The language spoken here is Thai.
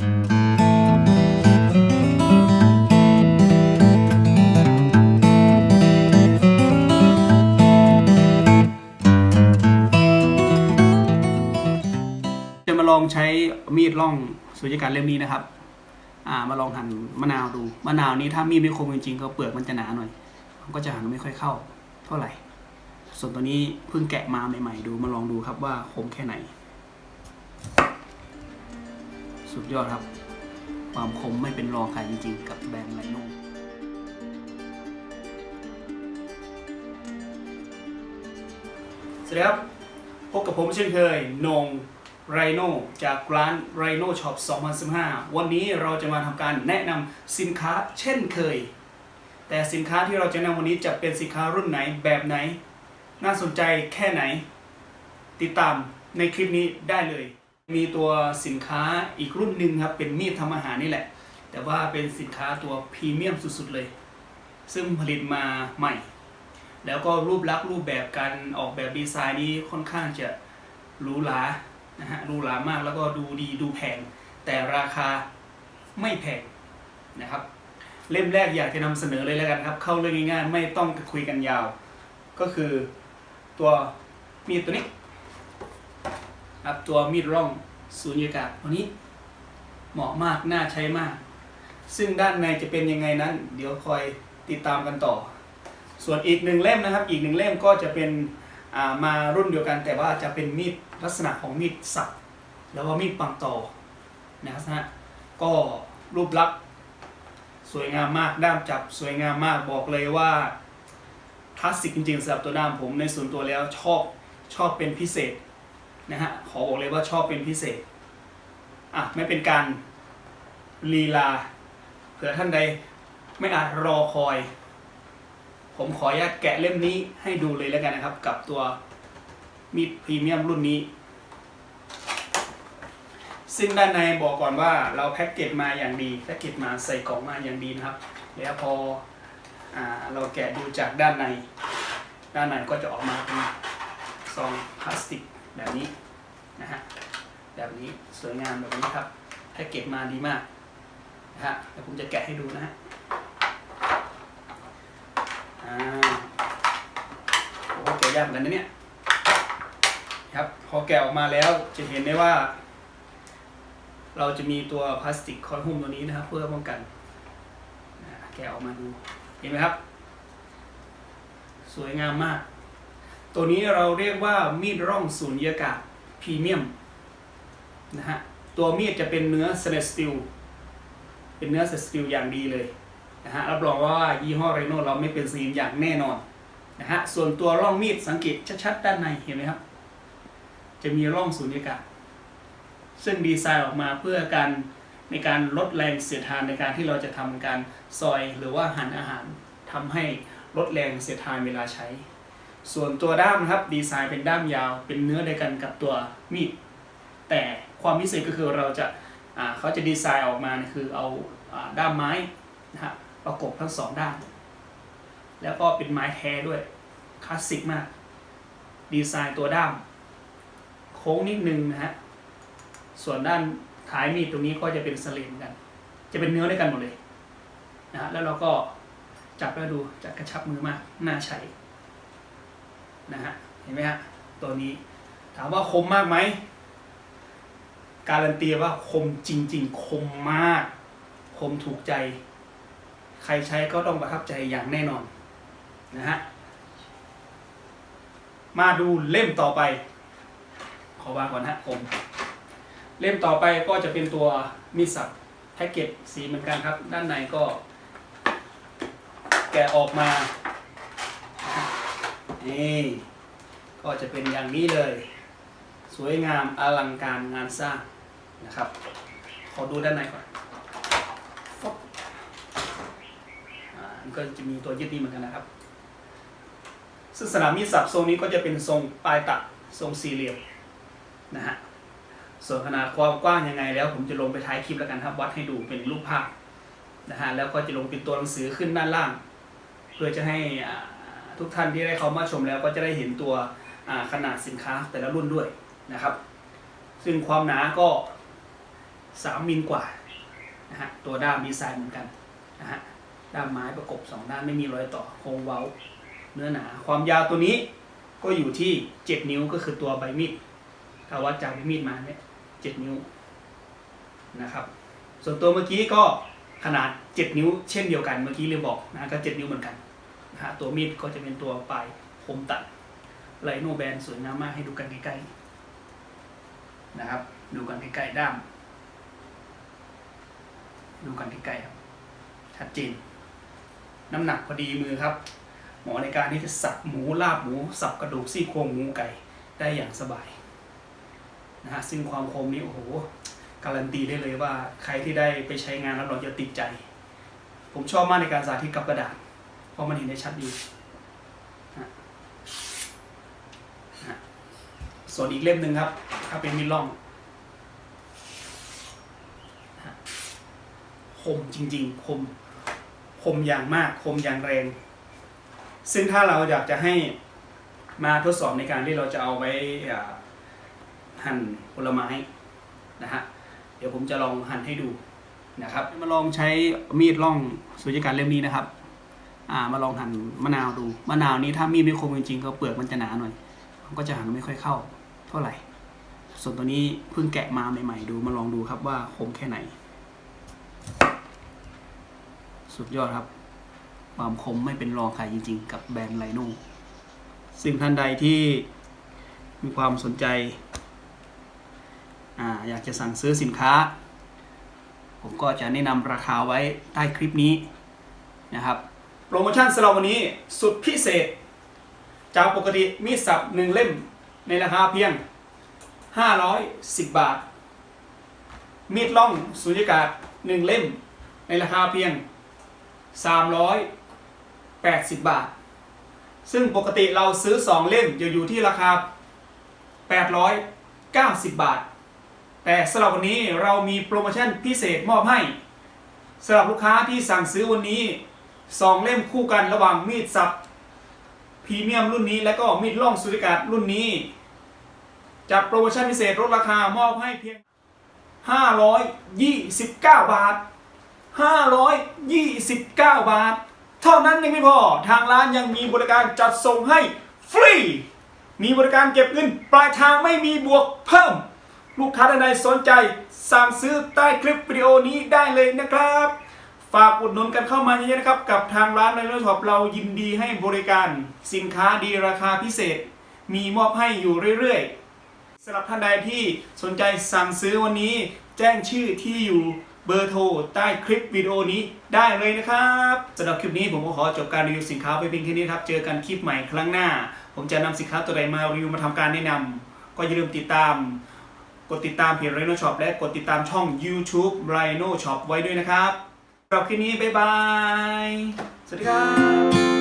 จะมาลองใช้มีดล่องสุญญากาศเล่มนี้นะครับ อ่ามาลองหั่นมะนาวดู มะนาวนี้ถ้ามีดไม่คมจริงๆก็เปลือกมันจะหนาหน่อย มันก็จะหั่นไม่ค่อยเข้า เท่าไหร่ ส่วนตัวนี้เพิ่งแกะมาใหม่ ๆ ดูมาลองดูครับว่าคมแค่ไหน สุดยอดครับ ความคมไม่เป็นรองใครจริงๆ กับแบรนด์ไลโน่สวัสดีครับ พบกับผมเช่นเคยนงไรโนจากร้านไรโนช็อป 2015 วันนี้เราจะมาทำการแนะนำสินค้าเช่นเคย แต่สินค้าที่เราจะแนะนำวันนี้จะเป็นสินค้ารุ่นไหนแบบไหน น่าสนใจแค่ไหน ติดตามในคลิปนี้ได้เลย มีตัวสินค้าอีกรุ่นหนึ่งครับ เป็นมีดทำอาหารนี่แหละ แต่ว่าเป็นสินค้าตัวพรีเมียมสุดๆเลย ซึ่งผลิตมาใหม่ แล้วก็รูปลักษณ์รูปแบบการออกแบบดีไซน์นี้ค่อนข้างจะหรูหรานะฮะหรูหรามากแล้วก็ดูดีดูแพง แต่ราคาไม่แพงนะครับ เล่มแรกอยากจะนำเสนอเลยแล้วกันครับ เข้าเรื่องง่ายๆไม่ต้องคุยกันยาว ก็คือตัวมีดตัวนี้ ครับตัวมีดร่องสูญญากาศตัวนี้ เหมาะมากน่าใช้มาก ซึ่งด้านในจะเป็นยังไงนั้น เดี๋ยวคอยติดตามกันต่อ ส่วนอีกหนึ่งเล่มนะครับ อีกหนึ่งเล่มก็จะเป็นามารุ่นเดียวกัน แต่ว่าจะเป็นมีดลักษณะของมีดสับแล้วก็มีดปังต่อนะครับนะก็รูปลักษณ์สวยงามมากด้ามจับสวยงามมากบอกเลยว่าคลาสสิกจริงๆสำหรับตัวด้ามผมในส่วนตัวแล้วชอบชอบเป็นพิเศษ นะฮะขอบอกเลยว่าชอบเป็นพิเศษอะไม่เป็นการลีลา เผื่อท่านใดไม่อาจรอคอย ผมขออนุญาตแกะเล่มนี้ให้ดูเลยแล้วกันนะครับ กับตัวมีดพรีเมียมรุ่นนี้ ซึ่งด้านในบอกก่อนว่าเราแพ็กเกจมาอย่างดีแพ็กเกจมาใส่กล่องมาอย่างดีนะครับ แล้วพออเราแกะดูจากด้านใน ด้านในก็จะออกมาเป็นซองพลาสติก แบบนี้นะฮะแบบนี้สวยงามแบบนี้ครับแพ็กเกจมาดีมากนะฮะเดี๋ยวผมจะแกะให้ดูนะฮะอ่าโอ้โหแกะยากเหมือนกันนะเนี่ยครับพอแกะออกมาแล้วจะเห็นได้ว่า เราจะมีตัวพลาสติกคอยหุ้มตัวนี้นะครับ เพื่อป้องกันแกะออกมาดูเห็นไหมครับ สวยงามมาก ตัวนี้เราเรียกว่ามีดร่องสูญญากาศพรีเมียมนะฮะตัวมีดจะเป็นเนื้อสเตนเลสสตีลเป็นเนื้อสเตนเลสสตีลอย่างดีเลยนะฮะรับรองว่ายี่ห้อเรโน่เราไม่เป็นซีนอย่างแน่นอนนะฮะส่วนตัวร่องมีดสังเกตชัดๆด้านในเห็นไหมครับ จะมีร่องสูญญากาศซึ่งดีไซน์ออกมาเพื่อการในการลดแรงเสียดทานในการที่เราจะทำการซอยหรือว่าหั่นอาหารทำให้ลดแรงเสียดทานเวลาใช้ ส่วนตัวด้ามนะครับดีไซน์เป็นด้ามยาว เป็นเนื้อเดียวกันกับตัวมีด แต่ความพิเศษก็คือเราจะเขาจะดีไซน์ออกมาคือเอาด้ามไม้นะฮะประกบทั้งสองด้าน แล้วก็เป็นไม้แท้ด้วยคลาสสิกมาก ดีไซน์ตัวด้าม โค้งนิดนึงนะฮะส่วนด้านท้ายมีดตรงนี้ก็จะเป็นสลนเหมือนกัน จะเป็นเนื้อด้วยกันหมดเลยนะฮะแล้วเราก็จับแล้วดูจะกระชับมือมากน่าใช้ นะฮะเห็นไหมฮะตัวนี้ถามว่าคมมากไหมการันตีว่าคมจริง ๆ คมมาก คมถูกใจ ใครใช้ก็ต้องประทับใจอย่างแน่นอนนะฮะมาดูเล่มต่อไป ขอวางก่อนฮะผมเล่มต่อไปก็จะเป็นตัวมีดสับแพ็กเกจสีเหมือนกันครับ ด้านในก็ แกะออกมา นี่ก็จะเป็นอย่างนี้เลย สวยงามอลังการงานสร้างนะครับ ขอดูด้านในก่อนมันก็จะมีตัวยึดนี้เหมือนกันนะครับ ซึ่งสนามมีดสับทรงนี้ก็จะเป็นทรงปลายตัดทรงสี่เหลี่ยมนะฮะ ส่วนขนาดความกว้างยังไงแล้ว ผมจะลงไปท้ายคลิปแล้วกันครับ วัดให้ดูเป็นรูปภาพนะฮะ แล้วก็จะลงเป็นตัวหนังสือขึ้นด้านล่าง เพื่อจะให้อ่า ทุกท่านที่ได้เข้ามาชมแล้วก็จะได้เห็นตัวขนาดสินค้าแต่ละรุ่นด้วยนะครับ ซึ่งความหนาก็ 3 มิลกว่านะฮะตัวด้ามดีไซน์เหมือนกันนะฮะด้ามไม้ประกบ 2 ด้านไม่มีรอยต่อโครงเว้า เนื้อหนาความยาวตัวนี้ก็อยู่ที่ 7 นิ้วก็คือตัวใบมีดถ้าวัดจากใบมีดมาเนี่ย7นิ้วนะครับ ส่วนตัวเมื่อกี้ก็ขนาด 7 นิ้วเช่นเดียวกันเมื่อกี้เลยบอกนะก็ 7 นิ้วเหมือนกัน ตัวมีดก็จะเป็นตัวปลายคมตัดไลโนแบนสวยงามมากให้ดูกันใกล้ๆนะครับ ดูกันใกล้ๆด้าม ดูกันใกล้ๆครับชัดเจน น้ำหนักพอดีมือครับ หมอในการที่จะสับหมูลาบหมูสับกระดูกซี่โครงหมูไก่ได้อย่างสบายนะฮะซึ่งความคมนี้โอ้โหการันตีได้เลยว่าใครที่ได้ไปใช้งานแล้วเราจะติดใจ ผมชอบมากในการสาธิตกับกระดาษ ราะมันเห็นได้ชัดดีส่วนอีกเล่มหนึ่งครับถ้าเป็นมิดล่องคมจริงๆคมคมอย่างมากคมอย่างแรง ซึ่งถ้าเราอยากจะให้มาทดสอบในการที่เราจะเอาไว้หั่นผลไม้นะฮะเดี๋ยวผมจะลองหั่นให้ดูนะครับ มาลองใช้มีดล่องสุญญากาศเล่มนี้นะครับ อ่ามาลองหั่นมะนาวดู มะนาวนี้ถ้ามีดไม่คมจริงๆก็เปลือกมันจะหนาหน่อย มันก็จะหั่นไม่ค่อยเข้า เท่าไหร่ ส่วนตัวนี้เพิ่งแกะมาใหม่ๆดู มาลองดูครับว่าคมแค่ไหน สุดยอดครับ ความคมไม่เป็นรองใครจริง ๆ กับแบรนด์ไลโน่สิ่งท่านใดที่มีความสนใจอาอยากจะสั่งซื้อสินค้า ผมก็จะแนะนำราคาไว้ใต้คลิปนี้นะครับ โปรโมชั่นสำหรับวันนี้สุดพิเศษ จากปกติมีดสับหนึ่งเล่มในราคาเพียง 510 บาท มีดล่องสุญญากาศหนึ่งเล่มในราคาเพียง 380 บาท ซึ่งปกติเราซื้อ 2 เล่มจะอยู่ที่ราคา 890 บาท แต่สำหรับวันนี้เรามีโปรโมชั่นพิเศษมอบให้สำหรับลูกค้าที่สั่งซื้อวันนี้ 2เล่มคู่กันระหว่างมีดสับพรีเมียมรุ่นนี้และก็มีดล่องสุริกาศรุ่นนี้ จัดโปรโมชั่นพิเศษลดราคามอบให้เพียง 529 บาท 529 บาท เท่านั้นยังไม่พอทางร้านยังมีบริการจัดส่งให้ฟรี มีบริการเก็บเงินปลายทางไม่มีบวกเพิ่ม ลูกค้าท่านใดสนใจ สั่งซื้อใต้คลิปวิดีโอนี้ได้เลยนะครับ ฝากอุดหนุนกันเข้ามาเยอะๆนะครับ กับทางร้านในรถช็อปเรายินดีให้บริการสินค้าดีราคาพิเศษ มีมอบให้อยู่เรื่อยๆสำหรับท่านใดที่สนใจสั่งซื้อวันนี้ แจ้งชื่อที่อยู่เบอร์โทรใต้คลิปวิดีโอนี้ได้เลยนะครับสำหรับคลิปนี้ผมก็ขอจบการรีวิวสินค้าไปเพียงแค่นี้ครับ เจอกันคลิปใหม่ครั้งหน้า ผมจะนำสินค้าตัวใดมารีวิวมาทำการแนะนำก็อย่าลืมติดตามกดติดตามเพจ Rhino Shop และกดติดตามช่อง YouTube Rhino Shop ไว้ด้วยนะครับ รับคลิปนี้บ๊ายบาย สวัสดีครับ